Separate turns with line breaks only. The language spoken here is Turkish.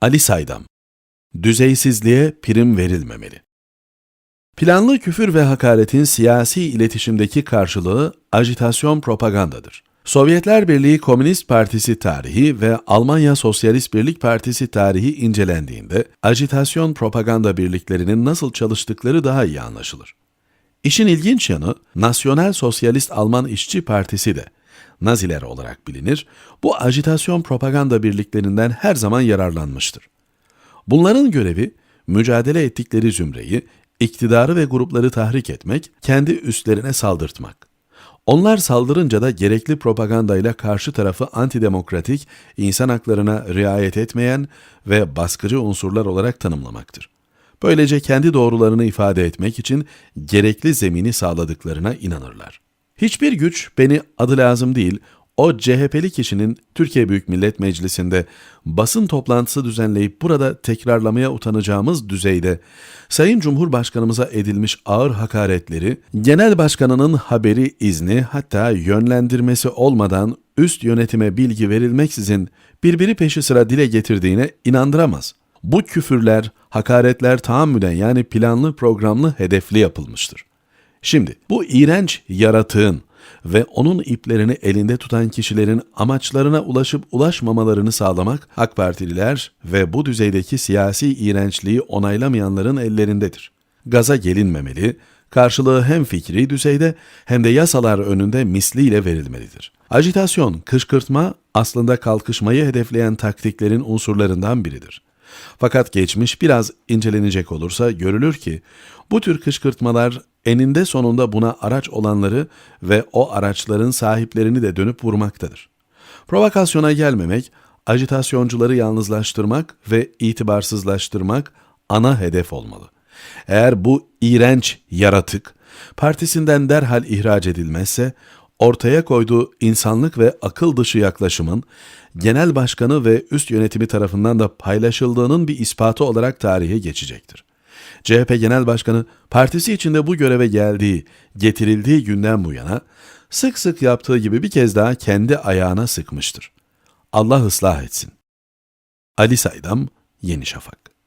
Ali Saydam Düzeysizliğe prim verilmemeli. Planlı küfür ve hakaretin siyasi iletişimdeki karşılığı ajitasyon propagandadır. Sovyetler Birliği Komünist Partisi tarihi ve Almanya Sosyalist Birlik Partisi tarihi incelendiğinde ajitasyon propaganda birliklerinin nasıl çalıştıkları daha iyi anlaşılır. İşin ilginç yanı, Nasyonel Sosyalist Alman İşçi Partisi de Naziler olarak bilinir, bu ajitasyon propaganda birliklerinden her zaman yararlanmıştır. Bunların görevi, mücadele ettikleri zümreyi, iktidarı ve grupları tahrik etmek, kendi üstlerine saldırtmak. Onlar saldırınca da gerekli propagandayla karşı tarafı antidemokratik, insan haklarına riayet etmeyen ve baskıcı unsurlar olarak tanımlamaktır. Böylece kendi doğrularını ifade etmek için gerekli zemini sağladıklarına inanırlar. Hiçbir güç beni adı lazım değil, o CHP'li kişinin Türkiye Büyük Millet Meclisi'nde basın toplantısı düzenleyip burada tekrarlamaya utanacağımız düzeyde Sayın Cumhurbaşkanımıza edilmiş ağır hakaretleri, Genel Başkanının haberi izni hatta yönlendirmesi olmadan üst yönetime bilgi verilmeksizin birbiri peşi sıra dile getirdiğine inandıramaz. Bu küfürler, hakaretler tahammüden yani planlı programlı hedefli yapılmıştır. Şimdi bu iğrenç yaratığın ve onun iplerini elinde tutan kişilerin amaçlarına ulaşıp ulaşmamalarını sağlamak AK Partililer ve bu düzeydeki siyasi iğrençliği onaylamayanların ellerindedir. Gaza gelinmemeli, karşılığı hem fikri düzeyde hem de yasalar önünde misliyle verilmelidir. Ajitasyon, kışkırtma aslında kalkışmayı hedefleyen taktiklerin unsurlarından biridir. Fakat geçmiş biraz incelenecek olursa görülür ki bu tür kışkırtmalar eninde sonunda buna araç olanları ve o araçların sahiplerini de dönüp vurmaktadır. Provokasyona gelmemek, ajitasyoncuları yalnızlaştırmak ve itibarsızlaştırmak ana hedef olmalı. Eğer bu iğrenç yaratık partisinden derhal ihraç edilmezse, ortaya koyduğu insanlık ve akıl dışı yaklaşımın genel başkanı ve üst yönetimi tarafından da paylaşıldığının bir ispatı olarak tarihe geçecektir. CHP Genel Başkanı partisi içinde bu göreve geldiği, getirildiği günden bu yana sık sık yaptığı gibi bir kez daha kendi ayağına sıkmıştır. Allah ıslah etsin. Ali Saydam, Yeni Şafak